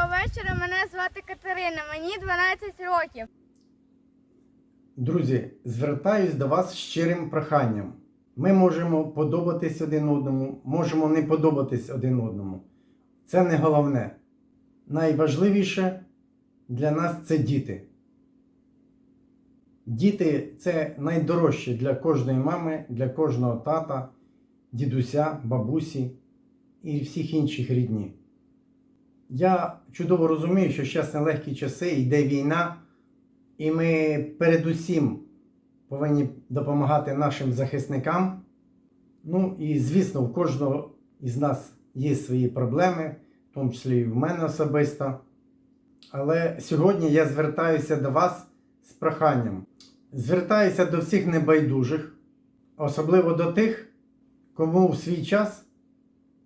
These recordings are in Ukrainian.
Доброго вечора. Мене звати Катерина. Мені 12 років. Друзі, звертаюсь до вас щирим проханням. Ми можемо подобатись один одному, можемо не подобатись один одному. Це не головне. Найважливіше для нас це діти. Діти це найдорожче для кожної мами, для кожного тата, дідуся, бабусі і всіх інших рідні. Я чудово розумію, що зараз нелегкі часи, йде війна. І ми передусім повинні допомагати нашим захисникам. Ну і звісно, у кожного із нас є свої проблеми, в тому числі і в мене особисто. Але сьогодні я звертаюся до вас з проханням. Звертаюся до всіх небайдужих, особливо до тих, кому в свій час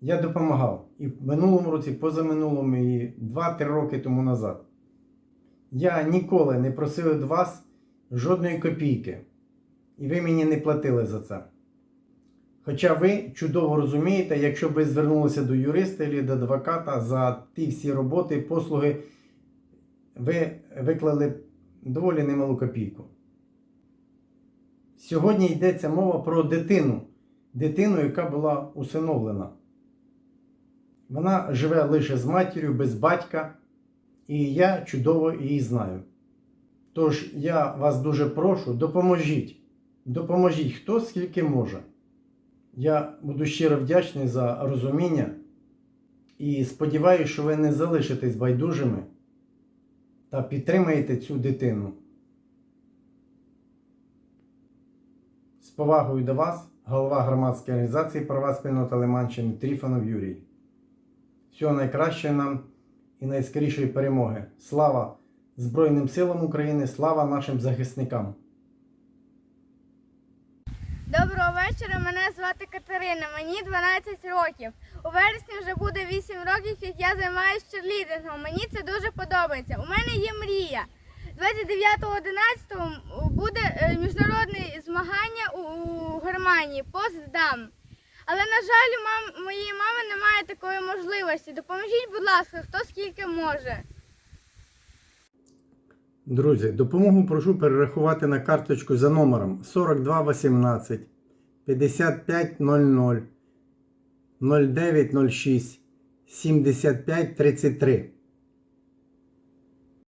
я допомагав і в минулому році, позаминулому, і 2-3 роки тому назад. Я ніколи не просив від вас жодної копійки, і ви мені не платили за це. Хоча ви чудово розумієте, якщо ви звернулися до юриста або до адвоката за ті всі роботи, послуги, ви виклали доволі немалу копійку. Сьогодні йдеться мова про дитину, дитину, яка була усиновлена. Вона живе лише з матір'ю, без батька. І я чудово її знаю. Тож я вас дуже прошу, допоможіть. Допоможіть хто скільки може. Я буду щиро вдячний за розуміння і сподіваюся, що ви не залишитесь байдужими та підтримаєте цю дитину. З повагою до вас, голова громадської організації права спільноти Лиманщини Тріфанов Юрій. Всього найкращого нам і найскорішої перемоги. Слава Збройним силам України, слава нашим захисникам! Доброго вечора. Мене звати Катерина. Мені 12 років. У вересні вже буде 8 років, як я займаюся черлідингом. Мені це дуже подобається. У мене є мрія. 29.11 буде е, міжнародне змагання у Германії по здам. Але, на жаль, мам, мами такої можливості. Допоможіть, будь ласка, хто скільки може. Друзі, допомогу прошу перерахувати на карточку за номером 4218 5500 0906 7533.